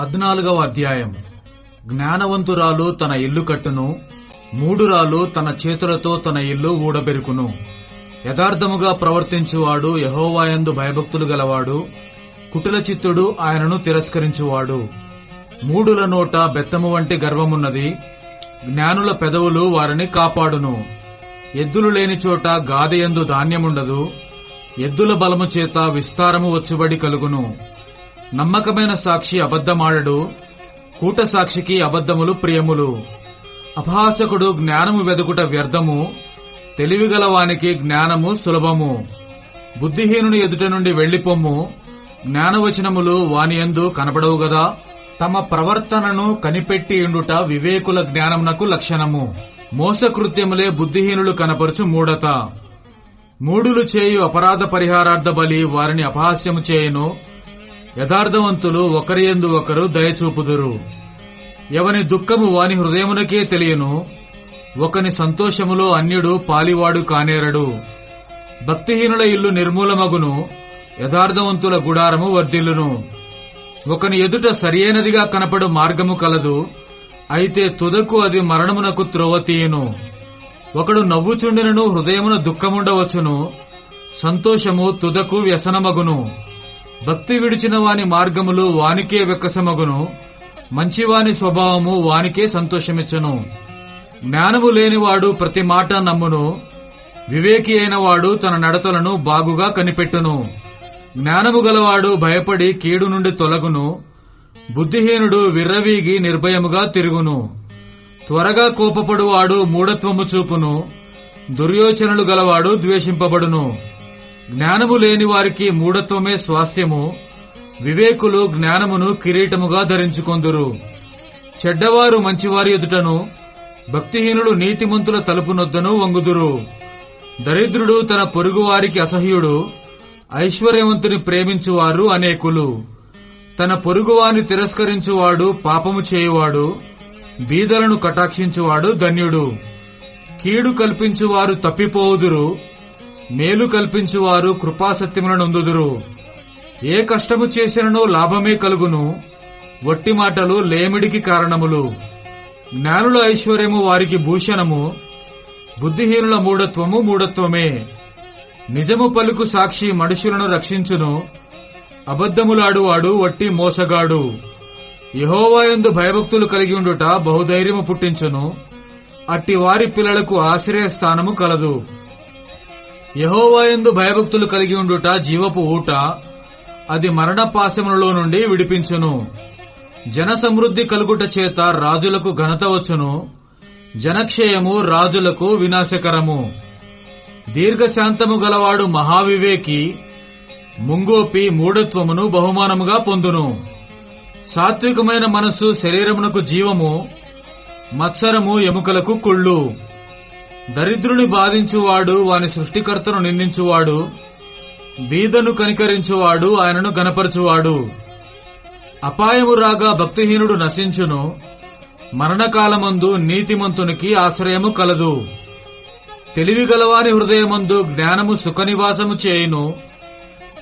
పద్నాలుగవ అధ్యాయం. జ్ఞానవంతురాలు తన ఇల్లు కట్టును మూడురాలు తన చేతులతో తన ఇల్లు ఊడబెరుకును. యథార్థముగా ప్రవర్తించువాడు యహోవాయందు భయభక్తులు గలవాడు కుటుల చిత్తుడు ఆయనను తిరస్కరించువాడు. మూడుల నోట బెత్తము వంటి గర్వమున్నది జ్ఞానుల పెదవులు వారిని కాపాడును. ఎద్దులు లేని చోట గాదయందు ధాన్యముండదు ఎద్దుల బలము చేత విస్తారము వచ్చుబడి కలుగును. నమ్మకమైన సాక్షి అబద్ధమాడడు కూట సాక్షికి అబద్ధములు ప్రియములు. అపహాసకుడు జ్ఞానము వెదుకుట వ్యర్థము తెలివిగలవానికి జ్ఞానము సులభము. బుద్ధిహీనుని ఎదుట నుండి వెళ్ళిపొమ్ము జ్ఞానవచనములు వానియందు కనబడవు గదా తమ ప్రవర్తనను కనిపెట్టి ఉండుట వివేకుల జ్ఞానమునకు లక్షణము. మోసకృత్యములే బుద్ధిహీనులు కనపరుచు మూడత మూడులు చేయు అపరాధ పరిహారార్థ బలి వారిని అపహాస్యము చేయును యథార్థవంతులు ఒకరి ఎందు ఒకరు దయచూపుదురు. ఎవని దుఃఖము వాని హృదయమునకే తెలియను ఒకని సంతోషములో అన్యుడు పాలివాడు కానేరడు. భక్తిహీనుల ఇల్లు నిర్మూలమగును యథార్థవంతుల గుడారము వర్ధిల్లును. ఒకని ఎదుట సరియైనదిగా కనపడు మార్గము కలదు అయితే తుదకు అది మరణమునకు త్రోవ తీయును. ఒకడు నవ్వుచుండినను హృదయమున దుఃఖముండవచ్చును సంతోషము తుదకు వ్యసనమగును. భక్తి విడిచిన వాని మార్గములు వానికే వెక్కసమగును. మంచివాని స్వభావము వానికే సంతోషమిచ్చను. జ్ఞానము లేనివాడు ప్రతి మాట నమ్మును. వివేకి అయినవాడు తన నడతలను బాగుగా కనిపెట్టును. జ్ఞానము గలవాడు భయపడి కీడు నుండి తొలగును. బుద్ధిహీనుడు విర్రవీగి నిర్భయముగా తిరుగును. త్వరగా కోపపడువాడు మూఢత్వము చూపును. దుర్యోచనలు గలవాడు ద్వేషింపబడును. జ్ఞానము లేని వారికి మూఢత్వమే స్వాస్థ్యము. వివేకులు జ్ఞానమును కిరీటముగా ధరించుకొందురు. చెడ్డవారు మంచివారి ఎదుటను భక్తిహీనులు నీతిమంతుల తలుపునొద్దను వంగుదురు. దరిద్రుడు తన పొరుగువారికి అసహ్యుడు ఐశ్వర్యవంతుని ప్రేమించువారు అనేకులు. తన పొరుగువాని తిరస్కరించువాడు పాపము చేయువాడు బీదలను కటాక్షించువాడు ధన్యుడు. కీడు కల్పించువారు తప్పిపోవుదురు మేలు కల్పించువారు కృపాసత్యములనొందుదురు ఏ కష్టము చేసినను లాభమే కలుగును. వట్టి మాటలు లేమిడికి కారణములు. జ్ఞానుల ఐశ్వర్యము వారికి భూషణము. బుద్ధిహీనుల మూఢత్వము మూఢత్వమే. నిజము పలుకు సాక్షి మనుషులను రక్షించును. అబద్ధములాడువాడు వట్టి మోసగాడు. యహోవాయందు భయభక్తులు కలిగి ఉండుట బహుధైర్యము పుట్టించును. అట్టి వారి పిల్లలకు ఆశ్రయస్థానము కలదు. యహోవాయందు భయభక్తులు కలిగి ఉండుట జీవపు ఊట అది మరణ పాశములలో నుండి విడిపించును. జన సమృద్ధి కలుగుట చేత రాజులకు ఘనత వచ్చును. జనక్షయము రాజులకు వినాశకరము. దీర్ఘశాంతము గలవాడు మహావివేకి ముంగోపి మూఢత్వమును బహుమానముగా పొందును. సాత్వికమైన మనస్సు శరీరమునకు జీవము మత్సరము ఎముకలకు కుళ్ళు. దరిద్రుని బాధించువాడు వాని సృష్టికర్తను నిందించువాడు బీదను కనికరించువాడు ఆయనను గనపరచువాడు అపాయము రాగా భక్తిహీనుడు నశించును మరణకాలమందు నీతిమంతునికి ఆశ్రయము కలదు. తెలివిగలవాని హృదయమందు జ్ఞానము సుఖనివాసము చేయును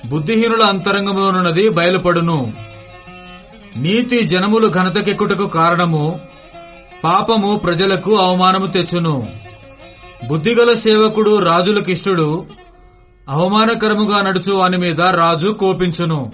బుద్ధిహీనుల అంతరంగములోనున్నది బయలుపడును. నీతి జనములు ఘనతకెక్కుటకు కారణము పాపము ప్రజలకు అవమానము తెచ్చును. బుద్ధిగల సేవకుడు రాజులకిష్టుడు అవమానకరముగా నడుచు వాని మీద రాజు కోపించును.